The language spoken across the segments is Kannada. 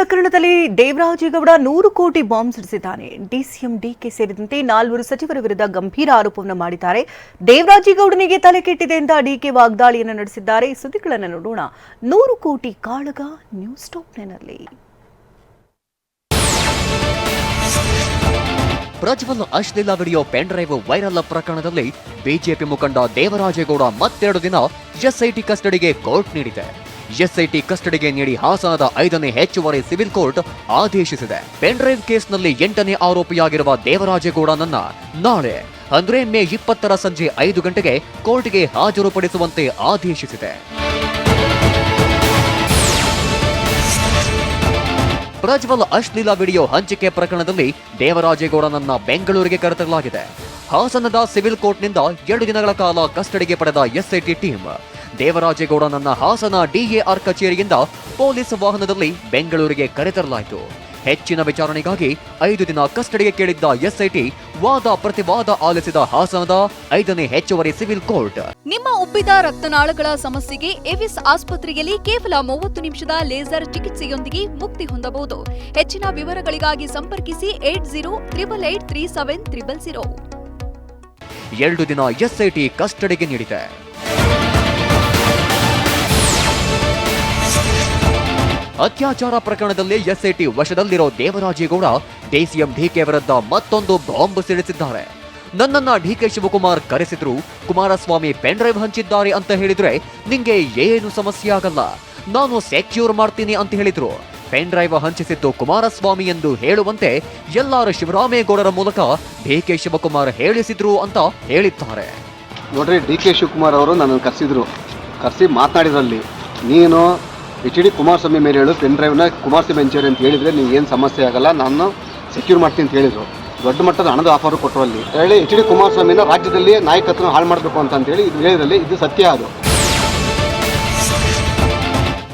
ಪ್ರಕರಣದಲ್ಲಿ ದೇವರಾಜೇಗೌಡ ನೂರು ಕೋಟಿ ಬಾಂಬ್ ಸಿಡಿಸಿದ್ದಾನೆ. ಡಿಸಿಎಂ ಡಿಕೆ ಸೇರಿದಂತೆ ನಾಲ್ವರು ಸಚಿವರ ವಿರುದ್ಧ ಗಂಭೀರ ಆರೋಪವನ್ನು ಮಾಡಿದ್ದಾರೆ. ದೇವರಾಜೇಗೌಡನಿಗೆ ತಲೆ ಕೆಟ್ಟಿದೆ ಅಂತ ಡಿಕೆ ವಾಗ್ದಾಳಿಯನ್ನು ನಡೆಸಿದ್ದಾರೆ. ಸುದ್ದಿಗಳನ್ನು ನೋಡೋಣ. ನೂರು ಕೋಟಿ ಕಾಳಗ ನ್ಯೂಸ್ ಟಾಪ್ನಲ್ಲಿ ಪ್ರಜ್ವಲ್ ಅಶ್ಲೀಲ ವಿಡಿಯೋ ಪೆನ್ ಡ್ರೈವ್ ವೈರಲ್ ಪ್ರಕರಣದಲ್ಲಿ ಬಿಜೆಪಿ ಮುಖಂಡ ದೇವರಾಜೇಗೌಡ ಮತ್ತೆರಡು ದಿನ ಎಸ್ಐಟಿ ಕಸ್ಟಡಿಗೆ ಕೋರ್ಟ್ ನೀಡಿದೆ. ಎಸ್ಐಟಿ ಕಸ್ಟಡಿಗೆ ನೀಡಿ ಹಾಸನದ ಐದನೇ ಹೆಚ್ಚುವರಿ ಸಿವಿಲ್ ಕೋರ್ಟ್ ಆದೇಶಿಸಿದೆ. ಪೆನ್ಡ್ರೈವ್ ಕೇಸ್ನಲ್ಲಿ ಎಂಟನೇ ಆರೋಪಿಯಾಗಿರುವ ದೇವರಾಜೇಗೌಡನನ್ನ ನಾಳೆ ಅಂದ್ರೆ ಮೇ ಇಪ್ಪತ್ತರ ಸಂಜೆ ಐದು ಗಂಟೆಗೆ ಕೋರ್ಟ್ಗೆ ಹಾಜರುಪಡಿಸುವಂತೆ ಆದೇಶಿಸಿದೆ. ಪ್ರಜ್ವಲ್ ಅಶ್ಲೀಲ ವಿಡಿಯೋ ಹಂಚಿಕೆ ಪ್ರಕರಣದಲ್ಲಿ ದೇವರಾಜೇಗೌಡನನ್ನ ಬೆಂಗಳೂರಿಗೆ ಕರೆತರಲಾಗಿದೆ. ಹಾಸನದ ಸಿವಿಲ್ ಕೋರ್ಟ್ನಿಂದ ಎರಡು ದಿನಗಳ ಕಾಲ ಕಸ್ಟಡಿಗೆ ಪಡೆದ ಎಸ್ಐಟಿ ಟೀಮ್. ದೇವರಾಜೇಗೌಡನನ್ನ ಹಾಸನ ಡಿಎಆರ್ ಕಚೇರಿಯಿಂದ ಪೊಲೀಸ್ ವಾಹನದಲ್ಲಿ ಬೆಂಗಳೂರಿಗೆ ಕರೆತರಲಾಯಿತು. ಹೆಚ್ಚಿನ ವಿಚಾರಣೆಗಾಗಿ ಐದು ದಿನ ಕಸ್ಟಡಿಗೆ ಕೇಳಿದ್ದ ಎಸ್ಐಟಿ ವಾದ ಪ್ರತಿವಾದ ಆಲಿಸಿದ ಹಾಸನದ ಐದನೇ ಹೆಚ್ಚುವರಿ ಸಿವಿಲ್ ಕೋರ್ಟ್. ನಿಮ್ಮ ಉಬ್ಬಿದ ರಕ್ತನಾಳಗಳ ಸಮಸ್ಯೆಗೆ ಎವಿಸ್ ಆಸ್ಪತ್ರೆಯಲ್ಲಿ ಕೇವಲ ಮೂವತ್ತು ನಿಮಿಷದ ಲೇಸರ್ ಚಿಕಿತ್ಸೆಯೊಂದಿಗೆ ಮುಕ್ತಿ ಹೊಂದಬಹುದು. ಹೆಚ್ಚಿನ ವಿವರಗಳಿಗಾಗಿ ಸಂಪರ್ಕಿಸಿ eight zero triple eight three seven triple zero. ಎರಡು ದಿನ ಎಸ್ಐಟಿ ಕಸ್ಟಡಿಗೆ ನೀಡಿದೆ. ಅತ್ಯಾಚಾರ ಪ್ರಕರಣದಲ್ಲಿ ಎಸ್ಐಟಿ ವಶದಲ್ಲಿರೋ ದೇವರಾಜೇಗೌಡ ಡಿಸಿಎಂ ಡಿಕೆ ವಿರುದ್ಧ ಮತ್ತೊಂದು ಬಾಂಬ್ ಸಿಡಿಸಿದ್ದಾರೆ. ನನ್ನನ್ನ ಡಿಕೆ ಶಿವಕುಮಾರ್ ಕರೆಸಿದ್ರು, ಕುಮಾರಸ್ವಾಮಿ ಪೆನ್ ಡ್ರೈವ್ ಹಂಚಿದ್ದಾರೆ ಅಂತ ಹೇಳಿದ್ರೆ ನಿಂಗೆ ಏನು ಸಮಸ್ಯೆ ಆಗಲ್ಲ. ನಾನು ಸೆಕ್ಯೂರ್ ಮಾಡ್ತೀನಿ ಅಂತ ಹೇಳಿದ್ರು. ಪೆನ್ ಡ್ರೈವ್ ಹಂಚಿಸಿದ್ದು ಕುಮಾರಸ್ವಾಮಿ ಎಂದು ಹೇಳುವಂತೆ ಎಲ್ಲಾರು ಶಿವರಾಮೇಗೌಡರ ಮೂಲಕ ಡಿ ಕೆ ಶಿವಕುಮಾರ್ ಹೇಳಿಸಿದ್ರು ಅಂತ ಹೇಳಿದ್ದಾರೆ. ನೋಡ್ರಿ, ಡಿ ಕೆ ಶಿವಕುಮಾರ್ ಅವರು ನನ್ನನ್ನು ಕರೆಸಿದ್ರು. ಕರೆಸಿ ಮಾತನಾಡಿದ್ರಲ್ಲಿ, ನೀನು ಎಚ್ ಡಿ ಕುಮಾರಸ್ವಾಮಿ ಮೇಲೆ ಹೇಳು, ಪೆನ್ ಡ್ರೈವ್ನ ಕುಮಾರಸ್ವಾಮಿ ಹಂಚಿರಿ ಅಂತ ಹೇಳಿದರೆ ನೀವು ಏನು ಸಮಸ್ಯೆ ಆಗಲ್ಲ, ನಾನು ಸೆಕ್ಯೂರ್ ಮಾಡ್ತೀನಿ ಅಂತ ಹೇಳಿದರು. ದೊಡ್ಡ ಮಟ್ಟದ ಹಣದ ಆಫರ್ ಕೊಟ್ಟರು ಅಲ್ಲಿ ಹೇಳಿ ಎಚ್ ಡಿ ಕುಮಾರಸ್ವಾಮಿನ ರಾಜ್ಯದಲ್ಲಿ ನಾಯಕತ್ವ ಹಾಳು ಮಾಡಬೇಕು ಅಂತ ಅಂತೇಳಿ ಇದು ಹೇಳಿದ್ರಲ್ಲಿ, ಇದು ಸತ್ಯ ಅದು.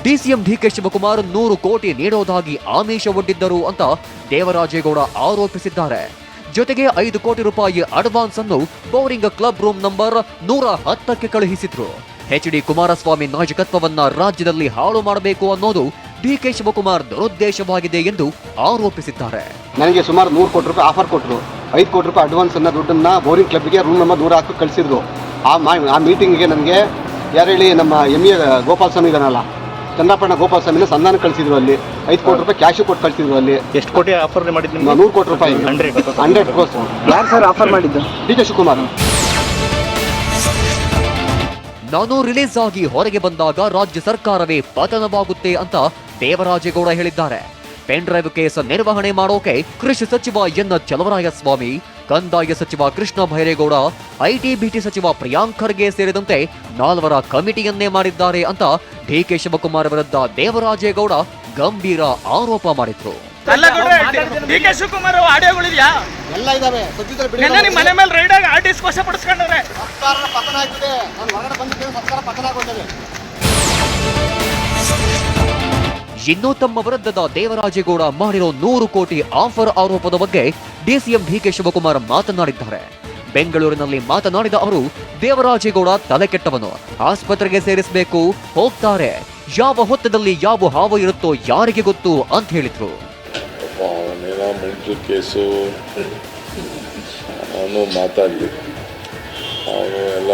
ಡಿಸಿಎಂ ಡಿಕೆ ಶಿವಕುಮಾರ್ ನೂರು ಕೋಟಿ ನೀಡೋದಾಗಿ ಆಮಿಷ ಒಡ್ಡಿದ್ದರು ಅಂತ ದೇವರಾಜೇಗೌಡ ಆರೋಪಿಸಿದ್ದಾರೆ. ಜೊತೆಗೆ ಐದು ಕೋಟಿ ರೂಪಾಯಿ ಅಡ್ವಾನ್ಸ್ ಅನ್ನು ಬೌರಿಂಗ್ ಕ್ಲಬ್ ರೂಮ್ ನಂಬರ್ ನೂರ ಹತ್ತಕ್ಕೆ ಕಳುಹಿಸಿದ್ರು. ಎಚ್ ಡಿ ಕುಮಾರಸ್ವಾಮಿ ನಾಯಕತ್ವವನ್ನ ರಾಜ್ಯದಲ್ಲಿ ಹಾಳು ಮಾಡಬೇಕು ಅನ್ನೋದು ಡಿಕೆ ಶಿವಕುಮಾರ್ ದುರುದ್ದೇಶವಾಗಿದೆ ಎಂದು ಆರೋಪಿಸಿದ್ದಾರೆ. ನನಗೆ ಸುಮಾರು ನೂರು ಕೋಟಿ ರೂಪಾಯಿ ಆಫರ್ ಕೊಟ್ಟರು ಐದು ಕೋಟಿ ರೂಪಾಯಿ ಅಡ್ವಾನ್ಸ್ ಅನ್ನ ದುಡ್ಡನ್ನ ಬೋರಿಂಗ್ ಕ್ಲಬ್ಗೆ ರೂಮ್ ನಂಬರ್ ನೂರ ಹಾಕಿ ಕಳಿಸಿದ್ರು. ಆ ಮೀಟಿಂಗ್ಗೆ ನನಗೆ ಯಾರು ನಮ್ಮ ಎಂ ಎ ಗೋಪಾಲ್ ಸ್ವಾಮಿ ಇದಾನಲ್ಲ ಚಂದ್ರಪ್ಪಣ್ಣ ಗೋಪಾಲ ಸ್ವಾಮಿನ ಸಂಧಾನ ಕಳಿಸಿದ್ರು ಅಲ್ಲಿ. ಐದು ಕೋಟಿ ರೂಪಾಯಿ ಕ್ಯಾಶು ಕೊಟ್ಟು ಕಳಿಸಿದ್ರು ಅಲ್ಲಿ. ಎಷ್ಟು ಕೋಟಿ ಆಫರ್ ಮಾಡಿದ್ರಿ ನೂರು ಕೋಟಿ ರೂಪಾಯಿ. ಹಂಡ್ರೆಡ್. ಹಂಡ್ರೆಡ್ ಕ್ರೋಸ್ ಯಾರು ಸರ್ ಆಫರ್ ಮಾಡಿದ್ದು? D K Shivakumar. ನಾನು ರಿಲೀಸ್ ಆಗಿ ಹೊರಗೆ ಬಂದಾಗ ರಾಜ್ಯ ಸರ್ಕಾರವೇ ಪತನವಾಗುತ್ತೆ ಅಂತ ದೇವರಾಜೇಗೌಡ ಹೇಳಿದ್ದಾರೆ. ಪೆನ್ ಡ್ರೈವ್ ಕೇಸ್ ನಿರ್ವಹಣೆ ಮಾಡೋಕೆ ಕೃಷಿ ಸಚಿವ ಎನ್ ಚಲವರಾಯಸ್ವಾಮಿ ಕಂದಾಯ ಸಚಿವ ಕೃಷ್ಣ ಭೈರೇಗೌಡ ಐಟಿ ಬಿಟಿ ಸಚಿವ ಪ್ರಿಯಾಂಕ್ ಖರ್ಗೆ ಸೇರಿದಂತೆ ನಾಲ್ವರ ಕಮಿಟಿಯನ್ನೇ ಮಾಡಿದ್ದಾರೆ ಅಂತ ಡಿಕೆ ಶಿವಕುಮಾರ್ ವಿರುದ್ಧ ದೇವರಾಜೇಗೌಡ ಗಂಭೀರ ಆರೋಪ ಮಾಡಿದ್ರು. ಅಲ್ಲ ಡಿ ಕೆ ಶಿವಕುಮಾರ್ ಆಡಿಯೋಗಳಿದ್ಯಾ? ಎಲ್ಲ ಇದಾವೆ ನೆನ್ನೆ ನಿಮ್ಮ ಮನೆ ಮೇಲೆ ರೈಡ್ ಆಗಿ ಆರ್ಟಿಸ್ಟ್ ವಶ ಪಡಿಸ್ಕೊಂಡವ್ರೆ ಸರ್ಕಾರ ಪತನ ಆಗಿದೆ ನಾನು ಹೊರಗಡೆ ಬಂದಿದ್ದೇನೆ ಸರ್ಕಾರ ಪತನ ಆಗೋಗಿದೆ. ಇನ್ನು ತಮ್ಮ ವಿರುದ್ಧದ ದೇವರಾಜೇಗೌಡ ಮಾಡಿರೋ ನೂರು ಕೋಟಿ ಆಫರ್ ಆರೋಪದ ಬಗ್ಗೆ ಡಿಸಿಎಂ ಡಿಕೆ ಶಿವಕುಮಾರ್ ಮಾತನಾಡಿದ್ದಾರೆ. ಬೆಂಗಳೂರಿನಲ್ಲಿ ಮಾತನಾಡಿದ ಅವರು, ದೇವರಾಜೇಗೌಡ ತಲೆ ಕೆಟ್ಟವನು. ಆಸ್ಪತ್ರೆಗೆ ಸೇರಿಸಬೇಕು, ಹೋಗ್ತಾರೆ. ಯಾವ ಹೊತ್ತದಲ್ಲಿ ಯಾವ ಹಾವು ಇರುತ್ತೋ ಯಾರಿಗೆ ಗೊತ್ತು ಅಂತ ಹೇಳಿದ್ರು. ಕೇಸು ಮಾತಾಡಲಿ. ಅವನು ಎಲ್ಲ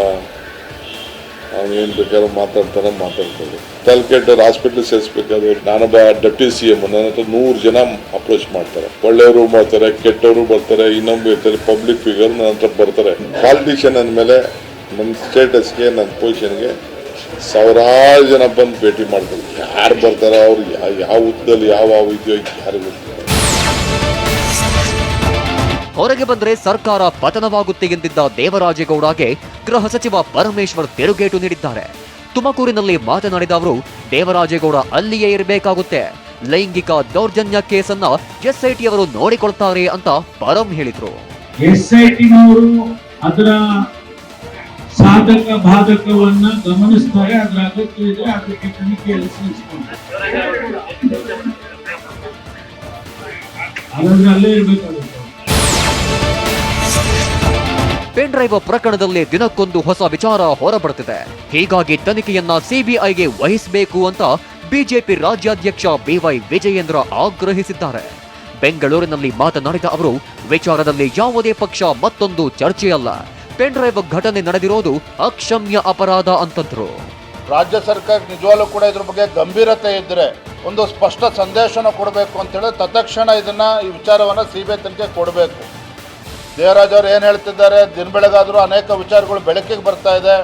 ಅವನು ಏನು ಬೇಕಾದ್ರೂ ಮಾತಾಡ್ತಾನೆ ಮಾತಾಡ್ತಾರೆ ತಲೆ ಕೆಟ್ಟವ್ರು ಹಾಸ್ಪಿಟ್ಲ್ ಸೇರಿಸ್ಬೇಕಾದ್ರೆ ನಾನೊಬ್ಬ ಡೆಪ್ಟಿ ಸಿ ಎಂ ನನ್ನ ಹತ್ರ ನೂರು ಜನ ಅಪ್ರೋಚ್ ಮಾಡ್ತಾರೆ. ಒಳ್ಳೆಯವರು ಮಾಡ್ತಾರೆ, ಕೆಟ್ಟವರು ಬರ್ತಾರೆ ಇನ್ನೊಂದು ಇರ್ತಾರೆ ಪಬ್ಲಿಕ್ ಫಿಗರ್ ನನ್ನ ಹತ್ರ ಬರ್ತಾರೆ. ಪಾಲಿಟಿಷಿಯನ್ ಅಂದಮೇಲೆ ನನ್ನ ಸ್ಟೇಟಸ್ಗೆ ನನ್ನ ಪೊಸಿಷನ್ಗೆ ಸಾವಿರಾರು ಜನ ಬಂದು ಭೇಟಿ ಮಾಡ್ತಾರೆ. ಯಾರು ಬರ್ತಾರೆ ಅವ್ರು ಯಾವ ಯಾವ ಹುದ್ದದಲ್ಲಿ ಯಾವ ಯಾವ ಇದೆಯೋ ಯಾರಿಗೂ ಹೊರಗೆ ಬಂದರೆ ಸರ್ಕಾರ ಪತನವಾಗುತ್ತೆ ಎಂದಿದ್ದ ದೇವರಾಜೇಗೌಡಗೆ ಗೃಹ ಸಚಿವ ಪರಮೇಶ್ವರ್ ತಿರುಗೇಟು ನೀಡಿದ್ದಾರೆ. ತುಮಕೂರಿನಲ್ಲಿ ಮಾತನಾಡಿದ ಅವರು, ದೇವರಾಜೇಗೌಡ ಅಲ್ಲಿಯೇ ಇರಬೇಕಾಗುತ್ತೆ. ಲೈಂಗಿಕ ದೌರ್ಜನ್ಯ ಕೇಸನ್ನ ಎಸ್ಐಟಿ ಅವರು ನೋಡಿಕೊಳ್ತಾರೆ ಅಂತ ಪರಂ ಹೇಳಿದ್ರು. ಎಸ್ಐಟಿನವರು ಅದರ ಸಾಧಕ ಬಾಧಕವನ್ನ ಗಮನಿಸ್ತಾರೆ, ಅದರ ಅಗತ್ಯ ಇದೆ ಅದಕ್ಕೆ ಹಾಗಾದ್ರೆ ಅಲ್ಲೇ ಇರ್ಬೇಕಾಗುತ್ತೆ. ಪೆನ್ ಡ್ರೈವ್ ಪ್ರಕರಣದಲ್ಲಿ ದಿನಕ್ಕೊಂದು ಹೊಸ ವಿಚಾರ ಹೊರಬರುತ್ತಿದೆ. ಹೀಗಾಗಿ ತನಿಖೆಯನ್ನ ಸಿಬಿಐಗೆ ವಹಿಸಬೇಕು ಅಂತ ಬಿಜೆಪಿ ರಾಜ್ಯಾಧ್ಯಕ್ಷ ಬಿವೈ ವಿಜಯೇಂದ್ರ ಆಗ್ರಹಿಸಿದ್ದಾರೆ. ಬೆಂಗಳೂರಿನಲ್ಲಿ ಮಾತನಾಡಿದ ಅವರು, ವಿಚಾರದಲ್ಲಿ ಯಾವುದೇ ಪಕ್ಷ ಮತ್ತೊಂದು ಚರ್ಚೆಯಲ್ಲ. ಪೆನ್ಡ್ರೈವ್ ಘಟನೆ ನಡೆದಿರೋದು ಅಕ್ಷಮ್ಯ ಅಪರಾಧ ಅಂತಂದ್ರು. ರಾಜ್ಯ ಸರ್ಕಾರ ನಿಜವಾಗ್ಲೂ ಕೂಡ ಇದ್ರ ಬಗ್ಗೆ ಗಂಭೀರತೆ ಇದ್ದರೆ ಒಂದು ಸ್ಪಷ್ಟ ಸಂದೇಶನ ಕೊಡಬೇಕು ಅಂತೇಳಿ ತತ್ಕ್ಷಣ ಇದನ್ನ ಈ ವಿಚಾರವನ್ನು ಸಿಬಿಐ ತನಿಖೆ ಕೊಡಬೇಕು. ದೇವರಾಜ್ ಏನು ಹೇಳ್ತಿದ್ದಾರೆ? ದಿನ ಬೆಳಗಾದರೂ ಅನೇಕ ವಿಚಾರಗಳು ಬೆಳಕಿಗೆ ಬರ್ತಾ ಇದೆ.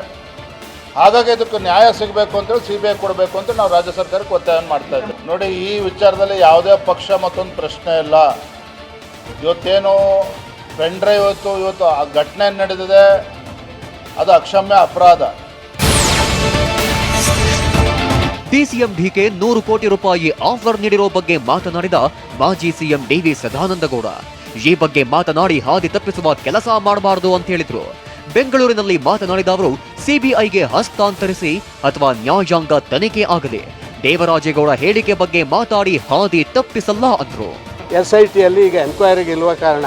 ಹಾಗಾಗಿ ಇದಕ್ಕೆ ನ್ಯಾಯ ಸಿಗಬೇಕು ಅಂತೇಳಿ ಸಿ ಬಿ ಐ ಕೊಡಬೇಕು ಅಂತ ನಾವು ರಾಜ್ಯ ಸರ್ಕಾರಕ್ಕೆ ಒತ್ತಾಯ ಮಾಡ್ತಾ ಇದ್ದೀವಿ. ನೋಡಿ, ಈ ವಿಚಾರದಲ್ಲಿ ಯಾವುದೇ ಪಕ್ಷ ಮತ್ತೊಂದು ಪ್ರಶ್ನೆ ಇಲ್ಲ. ಇವತ್ತೇನು ಪೆನ್ ಡ್ರೈವ್ ಇವತ್ತು ಇವತ್ತು ಆ ಘಟನೆ ನಡೆದಿದೆ. ಅದು ಅಕ್ಷಮ್ಯ ಅಪರಾಧ. ಡಿಸಿಎಂ ಡಿಕೆ ನೂರು ಕೋಟಿ ರೂಪಾಯಿ ಆಫರ್ ನೀಡಿರೋ ಬಗ್ಗೆ ಮಾತನಾಡಿದ ಮಾಜಿ ಸಿಎಂ ಡಿವಿ ಸದಾನಂದಗೌಡ. ಈ ಬಗ್ಗೆ ಮಾತನಾಡಿ ಹಾದಿ ತಪ್ಪಿಸುವ ಕೆಲಸ ಮಾಡಬಾರದು ಅಂತ ಹೇಳಿದ್ರು. ಬೆಂಗಳೂರಿನಲ್ಲಿ ಮಾತನಾಡಿದ ಅವರು, ಸಿಬಿಐಗೆ ಹಸ್ತಾಂತರಿಸಿ ಅಥವಾ ನ್ಯಾಯಾಂಗ ತನಿಖೆ ಆಗಲಿ. ದೇವರಾಜೇಗೌಡ ಹೇಳಿಕೆ ಬಗ್ಗೆ ಮಾತಾಡಿ ಹಾದಿ ತಪ್ಪಿಸಲ್ಲ ಅಂದರು. ಎಸ್ ಐ ಟಿಯಲ್ಲಿ ಈಗ ಎನ್ಕ್ವೈರಿಗೆ ಇರುವ ಕಾರಣ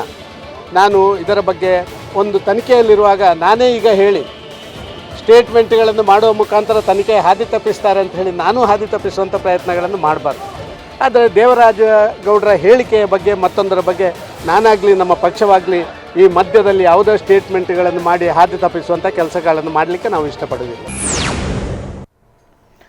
ನಾನು ಇದರ ಬಗ್ಗೆ ಒಂದು ತನಿಖೆಯಲ್ಲಿರುವಾಗ ನಾನೇ ಈಗ ಹೇಳಿ, ಸ್ಟೇಟ್ಮೆಂಟ್ಗಳನ್ನು ಮಾಡುವ ಮುಖಾಂತರ ತನಿಖೆ ಹಾದಿ ತಪ್ಪಿಸ್ತಾರೆ ಅಂತ ಹೇಳಿ ನಾನು ಹಾದಿ ತಪ್ಪಿಸುವಂಥ ಪ್ರಯತ್ನಗಳನ್ನು ಮಾಡಬಾರ್ದು. ಆದರೆ ದೇವರಾಜ ಗೌಡರ ಹೇಳಿಕೆಯ ಬಗ್ಗೆ ಮತ್ತೊಂದರ ಬಗ್ಗೆ ನಾನಾಗಲಿ ನಮ್ಮ ಪಕ್ಷವಾಗಲಿ ಈ ಮಧ್ಯದಲ್ಲಿ ಯಾವುದೇ ಸ್ಟೇಟ್ಮೆಂಟ್ಗಳನ್ನು ಮಾಡಿ ಹಾದಿ ತಪ್ಪಿಸುವಂಥ ಕೆಲಸಗಳನ್ನು ಮಾಡಲಿಕ್ಕೆ ನಾವು ಇಷ್ಟಪಡೋದಿಲ್ಲ